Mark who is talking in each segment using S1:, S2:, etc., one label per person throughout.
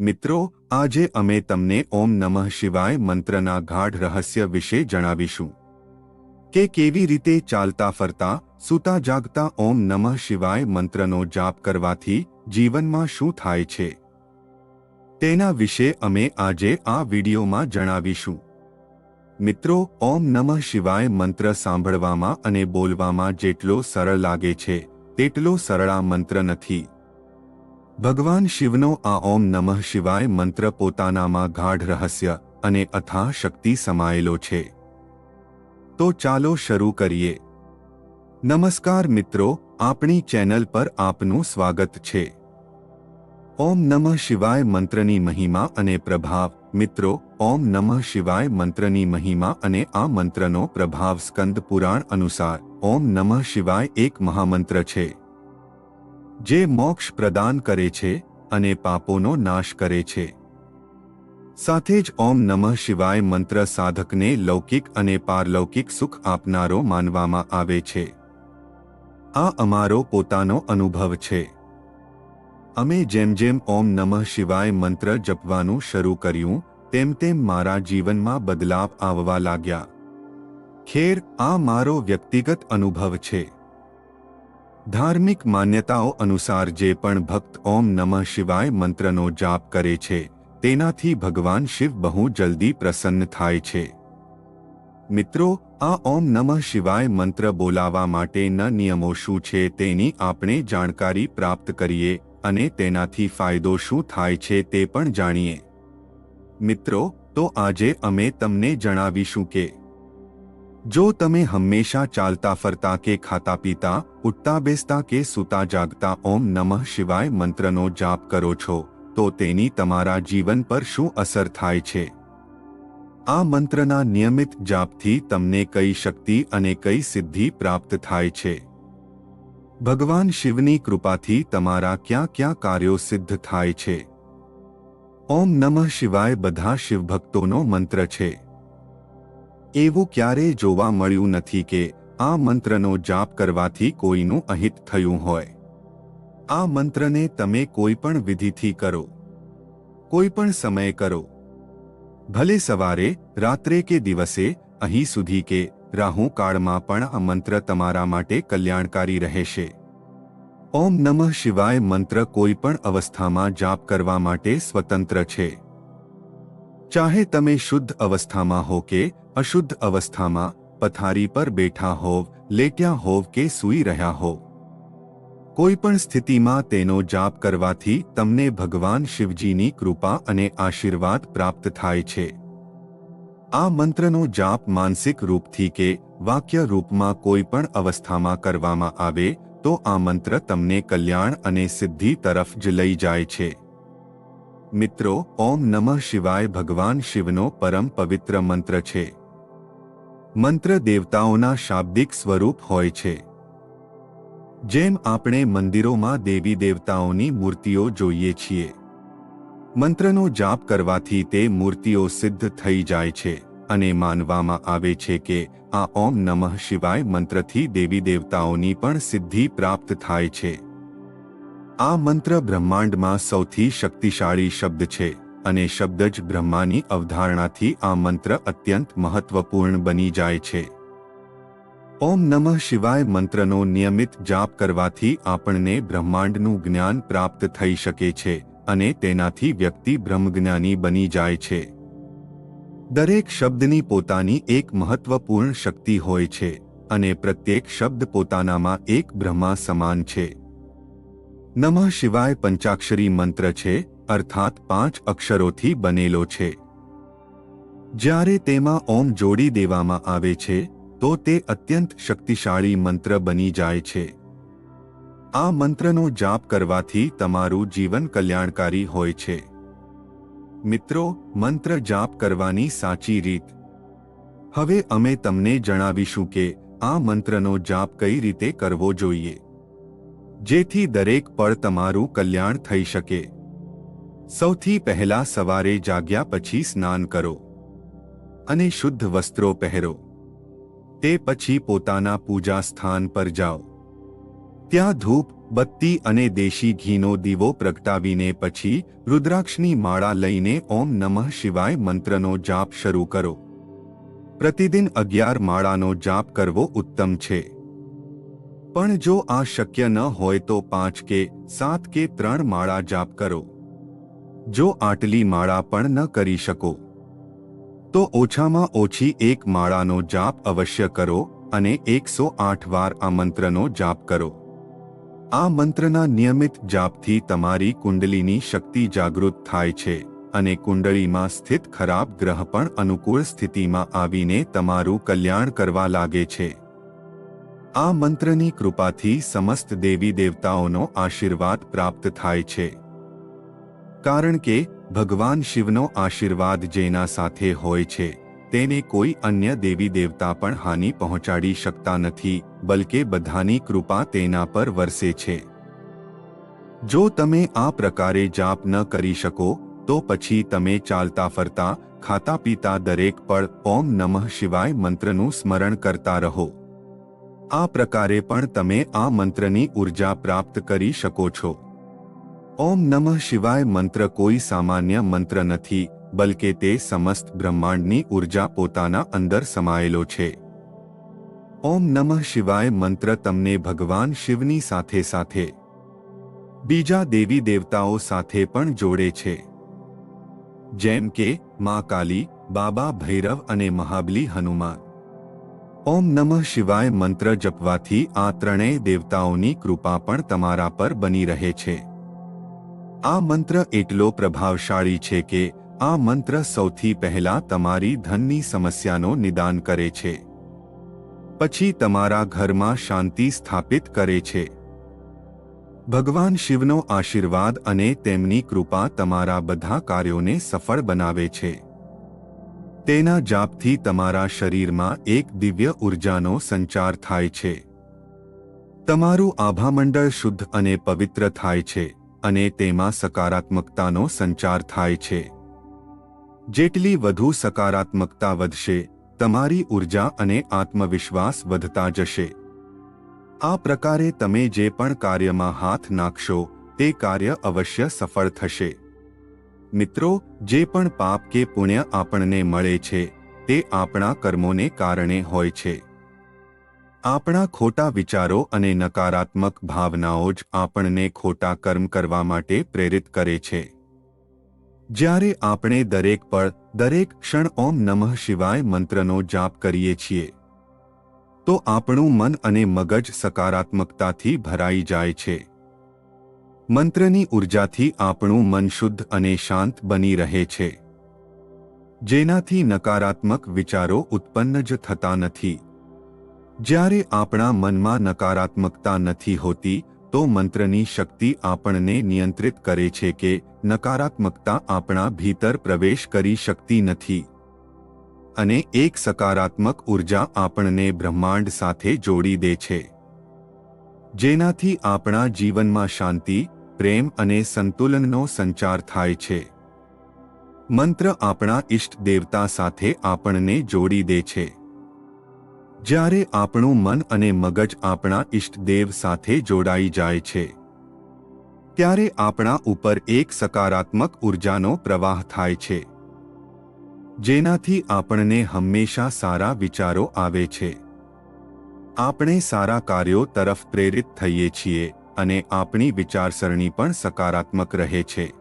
S1: મિત્રો, આજે અમે તમને ઓમ નમઃ શિવાય મંત્રના ગાઢ રહસ્ય વિશે જણાવીશું. કે કેવી રીતે ચાલતા ફરતા, સૂતા જાગતા ઓમ નમઃ શિવાય મંત્રનો જાપ કરવાથી જીવનમાં શું થાય છે? તેના વિશે અમે આજે આ વિડીયોમાં જણાવીશું. મિત્રો, ઓમ નમઃ શિવાય મંત્ર સાંભળવામાં અને બોલવામાં જેટલો સરળ લાગે છે, તેટલો સરળા મંત્ર નથી. ભગવાન શિવનો આ ઓમ નમઃ શિવાય મંત્ર પોતાનામાં ગાઢ રહસ્ય અને અથાહ શક્તિ સમાયેલો છે. તો ચાલો શરૂ કરીએ. નમસ્કાર મિત્રો, આપણી ચેનલ પર આપનું સ્વાગત છે. ઓમ નમઃ શિવાય મંત્રની મહિમા અને પ્રભાવ, મિત્રો, ઓમ નમઃ શિવાય મંત્રની મહિમા અને આ મંત્રનો પ્રભાવ સ્કંદ પુરાણ અનુસાર, ઓમ નમઃ શિવાય એક મહામંત્ર છે. જે મોક્ષ પ્રદાન કરે છે અને પાપોનો નાશ કરે છે. સાથે જ ઓમ નમઃ શિવાય મંત્ર સાધકને લૌકિક અને પારલૌકિક સુખ આપનારો માનવામાં આવે છે. આ અમારો પોતાનો અનુભવ છે. અમે જેમ જેમ ઓમ નમઃ શિવાય મંત્ર જપવાનું શરૂ કર્યું, તેમ તેમ મારા જીવનમાં બદલાવ આવવા લાગ્યા. ખેર, આ મારો વ્યક્તિગત અનુભવ છે. ધાર્મિક માન્યતાઓ અનુસાર જે પણ ભક્ત ઓમ નમઃ શિવાય મંત્રનો જાપ કરે છે, તેનાથી ભગવાન શિવ બહુ જલ્દી પ્રસન્ન થાય છે. મિત્રો, આ ઓમ નમઃ શિવાય મંત્ર બોલાવા માટેના નિયમો શું છે તેની આપણે જાણકારી પ્રાપ્ત કરીએ અને તેનાથી ફાયદો શું થાય છે તે પણ જાણીએ. મિત્રો, તો આજે અમે તમને જણાવીશું કે જો તમે હંમેશા ચાલતા ફરતા કે ખાતા પીતા, ઉઠતા બેસતા કે સૂતા જાગતા ઓમ નમઃ શિવાય મંત્રનો જાપ કરો છો, તો તેની તમારા જીવન પર શું અસર થાય છે? આ મંત્રના નિયમિત જાપથી તમને કઈ શક્તિ અને કઈ સિદ્ધિ પ્રાપ્ત થાય છે? ભગવાન શિવની કૃપાથી તમારા ક્યાં ક્યાં કાર્યો સિદ્ધ થાય છે? ઓમ નમઃ શિવાય બધા શિવભક્તોનો મંત્ર છે. એવું ક્યારેય જોવા મળ્યું નથી કે આ મંત્રનો જાપ કરવાથી કોઈનું અહિત થયું હોય. આ મંત્રને તમે કોઈ પણ વિધિથી કરો. કોઈ પણ સમયે કરો. ભલે સવારે, રાત્રે કે દિવસે, અહીં સુધી કે રાહુ કાળમાં પણ આ મંત્ર તમારા માટે કલ્યાણકારી રહેશે. ઓમ નમઃ શિવાય મંત્ર કોઈ પણ અવસ્થામાં જાપ કરવા માટે સ્વતંત્ર છે. ચાહે તમે શુદ્ધ અવસ્થામાં હો કે અશુદ્ધ અવસ્થામાં પથારી પર બેઠા હોવ, લેટ્યા હોવ કે સૂઈ રહ્યા હોવ. કોઈપણ સ્થિતિમાં તેનો જાપ કરવાથી તમને ભગવાન શિવજીની કૃપા અને આશીર્વાદ પ્રાપ્ત થાય છે. આ મંત્રનો જાપ માનસિક રૂપથી કે વાક્ય રૂપમાં કોઈ પણ અવસ્થામાં કરવામાં આવે, તો આ મંત્ર તમને કલ્યાણ અને સિદ્ધિ તરફ જ લઈ જાય છે. મિત્રો, ઓમ નમઃ શિવાય ભગવાન શિવનો પરમ પવિત્ર મંત્ર છે. મંત્ર દેવતાઓના શાબ્દિક સ્વરૂપ હોય છે. જેમ આપણે મંદિરોમાં દેવી દેવતાઓની મૂર્તિઓ જોઈએ છીએ. મંત્રનો જાપ કરવાથી તે મૂર્તિઓ સિદ્ધ થઈ જાય છે અને માનવામાં આવે છે કે આ ઓમ નમઃ શિવાય મંત્રથી દેવી દેવતાઓની પણ સિદ્ધિ પ્રાપ્ત થાય છે. આ મંત્ર બ્રહ્માંડમાં સૌથી શક્તિશાળી શબ્દ છે. અને શબ્દ જ બ્રહ્માની અવધારણાથી આ મંત્ર અત્યંત મહત્વપૂર્ણ બની જાય છે. ઓમ નમઃ શિવાય મંત્રનો નિયમિત જાપ કરવાથી આપણને બ્રહ્માંડનું જ્ઞાન પ્રાપ્ત થઈ શકે છે અને તેનાથી વ્યક્તિ બ્રહ્મજ્ઞાની બની જાય છે. દરેક શબ્દની પોતાની એક મહત્વપૂર્ણ શક્તિ હોય છે અને પ્રત્યેક શબ્દ પોતાનામાં એક બ્રહ્મા સમાન છે. નમઃ શિવાય પંચાક્ષરી મંત્ર છે અર્થાત પાંચ અક્ષરોથી બનેલો છે. જ્યારે તેમાં ઓમ જોડી દેવામાં આવે છે, તો તે અત્યંત શક્તિશાળી મંત્ર બની જાય છે. આ મંત્રનો જાપ કરવાથી તમારું જીવન કલ્યાણકારી હોય છે. મિત્રો, મંત્ર જાપ કરવાની સાચી રીત. હવે અમે તમને જણાવીશું કે આ મંત્રનો જાપ કઈ રીતે કરવો જોઈએ. જેથી દરેક પળ તમારું કલ્યાણ થઈ શકે. સૌથી પહેલા સવારે જાગ્યા પછી સ્નાન કરો અને શુદ્ધ વસ્ત્રો પહેરો. તે પછી પોતાના પૂજા સ્થાન પર જાઓ. ત્યાં ધૂપ, બત્તી અને દેશી ઘીનો દીવો પ્રગટાવીને પછી રુદ્રાક્ષની માળા લઈને ઓમ નમઃ શિવાય મંત્રનો જાપ શરૂ કરો. પ્રતિદિન અગિયાર માળાનો જાપ કરવો ઉત્તમ છે. પણ જો આ શક્ય ન હોય તો પાંચ કે સાત કે ત્રણ માળા જાપ કરો. જો આટલી માળા પણ ન કરી શકો, તો ઓછામાં ઓછી એક માળાનો જાપ અવશ્ય કરો અને એકસો આઠ વાર આ મંત્રનો જાપ કરો. આ મંત્રના નિયમિત જાપથી તમારી કુંડલીની શક્તિ જાગૃત થાય છે અને કુંડળીમાં સ્થિત ખરાબ ગ્રહ પણ અનુકૂળ સ્થિતિમાં આવીને તમારું કલ્યાણ કરવા લાગે છે. આ મંત્રની કૃપાથી સમસ્ત દેવી દેવતાઓનો આશીર્વાદ પ્રાપ્ત થાય છે. કારણ કે, ભગવાન શિવનો આશીર્વાદ જેના સાથે હોય છે, તેને કોઈ અન્ય દેવી દેવતા પણ હાનિ પહોંચાડી શકતા નથી, બલકે બધાની કૃપા તેના પર વરસે છે. જો તમે આ પ્રકારે જાપ ન કરી શકો, તો પછી તમે ચાલતા ફરતા, ખાતા પીતા દરેક પળ ઓમ નમઃ શિવાય મંત્રનું સ્મરણ કરતા રહો. આ પ્રકારે પણ તમે આ મંત્રની ઊર્જા પ્રાપ્ત કરી શકો છો. ઓમ નમઃ શિવાય મંત્ર કોઈ સામાન્ય મંત્ર નથી, બલકે તે સમસ્ત બ્રહ્માંડની ઊર્જા પોતાના અંદર સમાયેલો છે. ઓમ નમઃ શિવાય મંત્ર તમને ભગવાન શિવની સાથે સાથે, બીજા દેવી દેવતાઓ સાથે પણ જોડે છે. જેમ કે, મા કાલી, બાબા ભૈરવ અને મહાબલી હનુમાન. ઓમ નમઃ શિવાય મંત્ર જપવાથી આ ત્રણેય દેવતાઓની કૃપા પણ તમારા પર બની રહે છે. આ મંત્ર એટલો પ્રભાવશાળી છે કે આ મંત્ર સૌથી પહેલા તમારી ધનની સમસ્યાનો નિદાન કરે છે. પછી તમારા ઘરમાં શાંતિ સ્થાપિત કરે છે. ભગવાન શિવનો આશીર્વાદ અને તેમની કૃપા તમારા બધા કાર્યોને સફળ બનાવે છે. તેના જાપથી તમારા શરીરમાં એક દિવ્ય ઉર્જાનો સંચાર થાય છે. તમારું આભામંડળ શુદ્ધ અને પવિત્ર થાય છે. અને તેમાં સકારાત્મકતાનો સંચાર થાય છે. જેટલી વધુ સકારાત્મકતા વધશે, તમારી ઊર્જા અને આત્મવિશ્વાસ વધતા જશે. આ પ્રકારે તમે જે પણ કાર્યમાં હાથ નાખશો, તે કાર્ય અવશ્ય સફળ થશે. મિત્રો, જે પણ પાપ કે પુણ્ય આપણને મળે છે, તે આપણા કર્મોને કારણે હોય છે. આપણા ખોટા વિચારો અને નકારાત્મક ભાવનાઓ જ આપણને ખોટા કર્મ કરવા માટે પ્રેરિત કરે છે. જ્યારે આપણે દરેક પળ, દરેક ક્ષણ ઓમ નમઃ શિવાય મંત્રનો જાપ કરીએ છીએ, તો આપણું મન અને મગજ સકારાત્મકતાથી ભરાઈ જાય છે. મંત્રની ઉર્જાથી આપણું મન શુદ્ધ અને શાંત બની રહે છે. જેનાથી નકારાત્મક વિચારો ઉત્પન્ન જ થતા નથી. જ્યારે આપણા મનમાં નકારાત્મકતા નથી હોતી, તો મંત્રની શક્તિ આપણને નિયંત્રિત કરે છે કે નકારાત્મકતા આપણા ભીતર પ્રવેશ કરી શકતી નથી. અને એક સકારાત્મક ઊર્જા આપણને બ્રહ્માંડ સાથે જોડી દે છે. જેનાથી આપણા જીવનમાં શાંતિ, પ્રેમ અને સંતુલનનો સંચાર થાય છે. મંત્ર આપણા ઇષ્ટ દેવતા સાથે આપણને જોડી દે છે. જ્યારે આપણું મન અને મગજ આપણા ઇષ્ટદેવ સાથે જોડાઈ જાય છે, ત્યારે આપણા ઉપર એક સકારાત્મક ઉર્જાનો પ્રવાહ થાય છે, જેનાથી આપણને હંમેશા સારા વિચારો આવે છે. આપણે સારા કાર્યો તરફ પ્રેરિત થઈએ છીએ અને આપણી વિચારસરણી પણ સકારાત્મક રહે છે.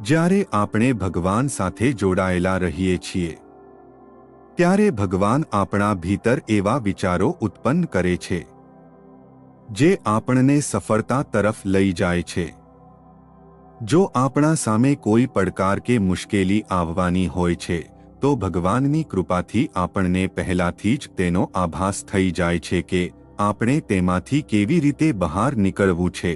S1: જ્યારે આપણે ભગવાન સાથે જોડાયેલા રહીએ છીએ ત્યારે ભગવાન આપણા ભીતર એવા વિચારો ઉત્પન્ન કરે છે, જે આપણને સફળતા તરફ લઈ જાય છે. જો આપણા સામે કોઈ પડકાર કે મુશ્કેલી આવવાની હોય છે, તો ભગવાનની કૃપાથી આપણને પહેલાથી જ તેનો આભાસ થઈ જાય છે કે આપણે તેમાંથી કેવી રીતે બહાર નીકળવું છે.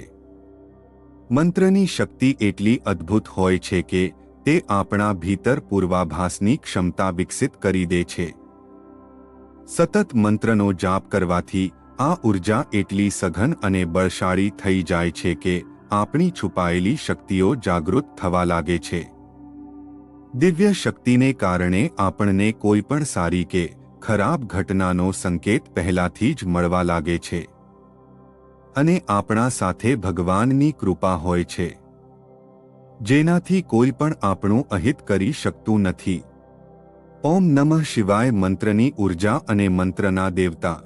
S1: મંત્રની શક્તિ એટલી અદ્ભુત હોય છે કે તે આપણા ભીતર પૂર્વાભાસની ક્ષમતા વિકસિત કરી દે છે. સતત મંત્રનો જાપ કરવાથી આ ઊર્જા એટલી સઘન અને બળશાળી થઈ જાય છે કે આપણી છુપાયેલી શક્તિઓ જાગૃત થવા લાગે છે. દિવ્ય શક્તિને કારણે આપણને કોઈ પણ સારી કે ખરાબ ઘટનાનો સંકેત પહેલાથી જ મળવા લાગે છે. અને આપણા સાથે ભગવાનની કૃપા હોય છે. જેનાથી કોઈ પણ આપણું અહિત કરી શકતું નથી. ઓમ નમઃ શિવાય મંત્રની ઊર્જા અને મંત્રના દેવતા.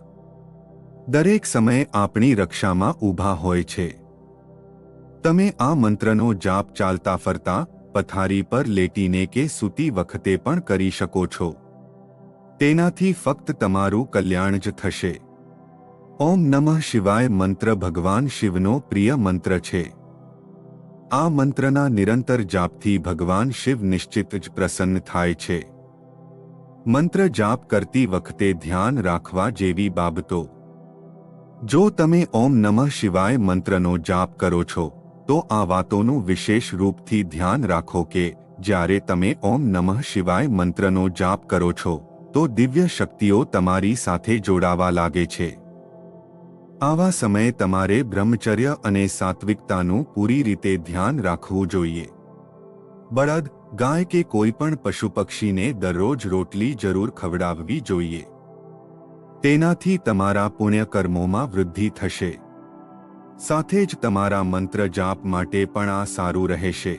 S1: દરેક સમયે આપણી રક્ષામાં ઊભા હોય છે. તમે આ મંત્રનો જાપ ચાલતા ફરતા, પથારી પર લેટીને કે સૂતી વખતે પણ કરી શકો છો. તેનાથી ફક્ત તમારું કલ્યાણ જ થશે. ઓમ નમઃ શિવાય મંત્ર ભગવાન શિવનો પ્રિય મંત્ર છે. આ મંત્રના નિરંતર જાપથી ભગવાન શિવ નિશ્ચિત જ પ્રસન્ન થાય છે. મંત્ર જાપ કરતી વખતે ધ્યાન રાખવા જેવી બાબતો. જો તમે ઓમ નમઃ શિવાય મંત્રનો જાપ કરો છો, તો આ વાતોનું વિશેષ રૂપથી ધ્યાન રાખો કે જ્યારે તમે ઓમ નમઃ શિવાય મંત્રનો જાપ કરો છો, તો દિવ્ય શક્તિઓ તમારી સાથે જોડાવા લાગે છે. આવા સમયે તમારે બ્રહ્મચર્ય અને સાત્વિકતાનું પૂરી રીતે ધ્યાન રાખવું જોઈએ. બળદ, ગાય કે કોઈ પણ પશુ પક્ષીને દરરોજ રોટલી જરૂર ખવડાવવી જોઈએ. તેનાથી તમારા પુણ્યકર્મોમાં વૃદ્ધિ થશે. સાથે જ તમારા મંત્ર જાપ માટે પણ આ સારું રહેશે.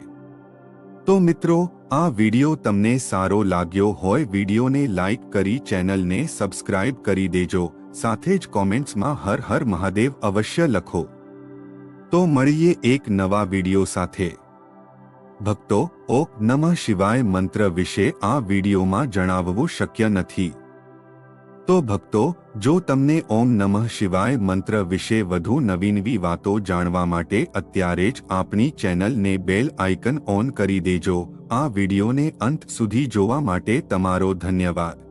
S1: તો મિત્રો, આ વિડિયો તમને સારો લાગ્યો હોય, વિડિયોને લાઇક કરી ચેનલને સબસ્ક્રાઇબ કરી દેજો. સાથે જ કોમેન્ટ્સમાં હર હર મહાદેવ અવશ્ય લખો. તો મળીએ એક નવા વીડિયો સાથે. ભક્તો ઓ નમઃ શિવાય મંત્ર વિશે આ વિડીયોમાં જણાવવું શક્ય નથી. તો ભક્તો, જો તમને ઓમ નમઃ શિવાય મંત્ર વિશે વધુ નવીનવી વાતો જાણવા માટે અત્યારે જ આપણી ચેનલને બેલ આઇકન ઓન કરી દેજો. આ વિડિયોને અંત સુધી જોવા માટે તમારો ધન્યવાદ.